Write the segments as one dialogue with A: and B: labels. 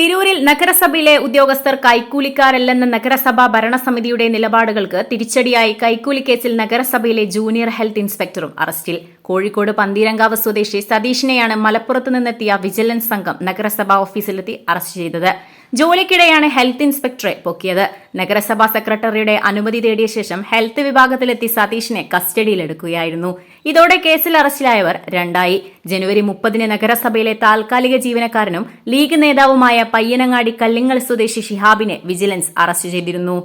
A: തിരൂരിൽ നഗരസഭയിലെ ഉദ്യോഗസ്ഥർ കൈക്കൂലിക്കാരല്ലെന്ന നഗരസഭാ ഭരണസമിതിയുടെ നിലപാടുകൾക്ക് തിരിച്ചടിയായി കൈക്കൂലി കേസിൽ നഗരസഭയിലെ ജൂനിയർ ഹെൽത്ത് ഇൻസ്പെക്ടറും അറസ്റ്റിൽ. കോഴിക്കോട് പന്തീരങ്കാവ് സ്വദേശി സതീഷിനെയാണ് മലപ്പുറത്ത് നിന്നെത്തിയ വിജിലൻസ് സംഘം നഗരസഭാ ഓഫീസിലെത്തി അറസ്റ്റ് ചെയ്തത്. ജോലിക്കിടെയാണ് ഹെൽത്ത് ഇൻസ്പെക്ടറെ പൊക്കിയത്. നഗരസഭാ സെക്രട്ടറിയുടെ അനുമതി തേടിയ ശേഷം ഹെൽത്ത് വിഭാഗത്തിലെത്തി സതീഷിനെ കസ്റ്റഡിയിലെടുക്കുകയായിരുന്നു. ഇതോടെ കേസിൽ അറസ്റ്റിലായവർ രണ്ടായി. ജനുവരി മുപ്പതിന് നഗരസഭയിലെ താൽക്കാലിക ജീവനക്കാരനും ലീഗ് നേതാവുമായ പയ്യനങ്ങാടി കല്ലിങ്ങൽ സ്വദേശി ഷിഹാബിനെ വിജിലൻസ് അറസ്റ്റ് ചെയ്തിരുന്നു.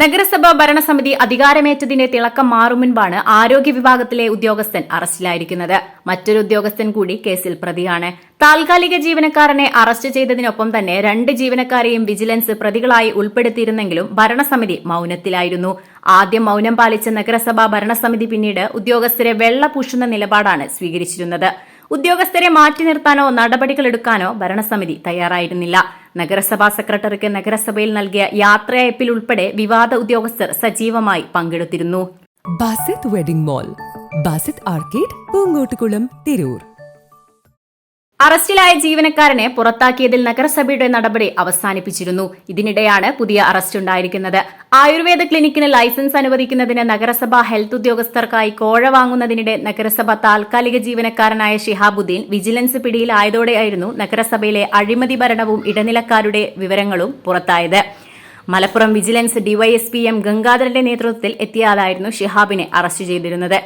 A: നഗരസഭാ ഭരണസമിതി അധികാരമേറ്റതിന്റെ തിളക്കം മാറും മുൻപാണ് ആരോഗ്യ വിഭാഗത്തിലെ ഉദ്യോഗസ്ഥൻ അറസ്റ്റിലായിരിക്കുന്നത്. മറ്റൊരു ഉദ്യോഗസ്ഥൻ കൂടി കേസിൽ പ്രതിയാണ്. താൽക്കാലിക ജീവനക്കാരനെ അറസ്റ്റ് ചെയ്തതിനൊപ്പം തന്നെ രണ്ട് ജീവനക്കാരെയും വിജിലൻസ് പ്രതികളായി ഉൾപ്പെടുത്തിയിരുന്നെങ്കിലും ഭരണസമിതി മൌനത്തിലായിരുന്നു. ആദ്യം മൌനം പാലിച്ച നഗരസഭാ ഭരണസമിതി പിന്നീട് ഉദ്യോഗസ്ഥരെ വെള്ള പൂശുന്ന നിലപാടാണ് സ്വീകരിച്ചിരുന്നത്. ഉദ്യോഗസ്ഥരെ മാറ്റി നിർത്താനോ നടപടികളെടുക്കാനോ ഭരണസമിതി തയ്യാറായിരുന്നില്ല. നഗരസഭാ സെക്രട്ടറിക്ക് നഗരസഭയിൽ നൽകിയ യാത്രയയപ്പിൽ ഉൾപ്പെടെ വിവാദ ഉദ്യോഗസ്ഥർ സജീവമായി പങ്കെടുത്തിരുന്നു.
B: Basith wedding mall Basith arcade Poongottukulam Tirur
A: അറസ്റ്റിലായ ജീവനക്കാരനെ പുറത്താക്കിയതിൽ നഗരസഭയുടെ നടപടി അവസാനിപ്പിച്ചിരുന്നു. ഇതിനിടെയാണ് പുതിയ അറസ്റ്റ് ഉണ്ടായിരിക്കുന്നത്. ആയുർവേദ ക്ലിനിക്കിന് ലൈസൻസ് അനുവദിക്കുന്നതിന് നഗരസഭ ഹെൽത്ത് ഉദ്യോഗസ്ഥർക്കായി കോഴ വാങ്ങുന്നതിനിടെ നഗരസഭ താൽക്കാലിക ജീവനക്കാരനായ ഷിഹാബുദ്ദീൻ വിജിലൻസ് പിടിയിലായതോടെയായിരുന്നു നഗരസഭയിലെ അഴിമതി ഭരണവും ഇടനിലക്കാരുടെ വിവരങ്ങളും പുറത്തായത്. മലപ്പുറം വിജിലൻസ് ഡിവൈഎസ്പി എം ഗംഗാധരന്റെ നേതൃത്വത്തിൽ എത്തിയാലായിരുന്നു ഷിഹാബിനെ അറസ്റ്റ് ചെയ്തിരുന്നത്.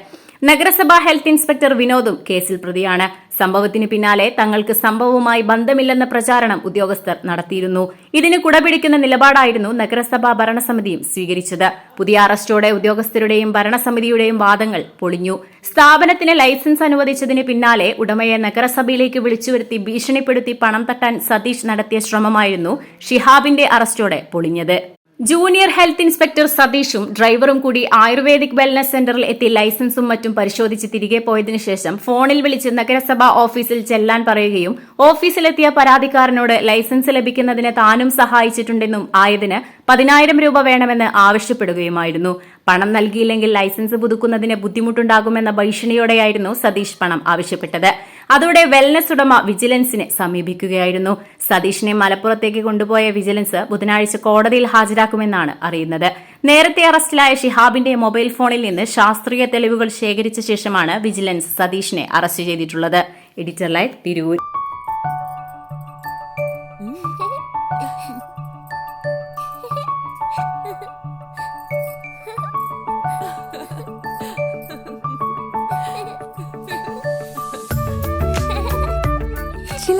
A: നഗരസഭാ ഹെൽത്ത് ഇൻസ്പെക്ടർ വിനോദും കേസിൽ പ്രതിയാണ്. സംഭവത്തിന് പിന്നാലെ തങ്ങൾക്ക് സംഭവവുമായി ബന്ധമില്ലെന്ന പ്രചാരണം ഉദ്യോഗസ്ഥർ നടത്തിയിരുന്നു. ഇതിന് കുടപിടിക്കുന്ന നിലപാടായിരുന്നു നഗരസഭാ ഭരണസമിതിയും സ്വീകരിച്ചത്. പുതിയ അറസ്റ്റോടെ ഉദ്യോഗസ്ഥരുടെയും ഭരണസമിതിയുടെയും വാദങ്ങൾ പൊളിഞ്ഞു. സ്ഥാപനത്തിന് ലൈസൻസ് അനുവദിച്ചതിന് പിന്നാലെ ഉടമയെ നഗരസഭയിലേക്ക് വിളിച്ചുവരുത്തി ഭീഷണിപ്പെടുത്തി പണം തട്ടാൻ സതീഷ് നടത്തിയ ശ്രമമായിരുന്നു ഷിഹാബിന്റെ അറസ്റ്റോടെ പൊളിഞ്ഞത്. ജൂനിയർ ഹെൽത്ത് ഇൻസ്പെക്ടർ സതീഷും ഡ്രൈവറും കൂടി ആയുർവേദിക് വെൽനസ് സെന്ററിൽ എത്തി ലൈസൻസും മറ്റും പരിശോധിച്ച് തിരികെ പോയതിനു ശേഷം ഫോണിൽ വിളിച്ച് നഗരസഭാ ഓഫീസിൽ ചെല്ലാൻ പറയുകയും ഓഫീസിലെത്തിയ പരാതിക്കാരനോട് ലൈസൻസ് ലഭിക്കുന്നതിന് താനും സഹായിച്ചിട്ടുണ്ടെന്നും ആയതിന് പതിനായിരം രൂപ വേണമെന്ന് ആവശ്യപ്പെടുകയുമായിരുന്നു. പണം നൽകിയില്ലെങ്കിൽ ലൈസൻസ് പുതുക്കുന്നതിന് ബുദ്ധിമുട്ടുണ്ടാകുമെന്ന ഭീഷണിയോടെയായിരുന്നു സതീഷ് പണം ആവശ്യപ്പെട്ടത്. അതോടെ വെൽനസ് ഉടമ വിജിലൻസിനെ സമീപിക്കുകയായിരുന്നു. സതീഷിനെ മലപ്പുറത്തേക്ക് കൊണ്ടുപോയ വിജിലൻസ് ബുധനാഴ്ച കോടതിയിൽ ഹാജരാക്കുമെന്നാണ് അറിയുന്നത്. നേരത്തെ അറസ്റ്റിലായ ഷിഹാബിന്റെ മൊബൈൽ ഫോണിൽ നിന്ന് ശാസ്ത്രീയ തെളിവുകൾ ശേഖരിച്ച ശേഷമാണ് വിജിലൻസ് സതീഷിനെ അറസ്റ്റ് ചെയ്തിട്ടുള്ളത്. Editor live Tirur.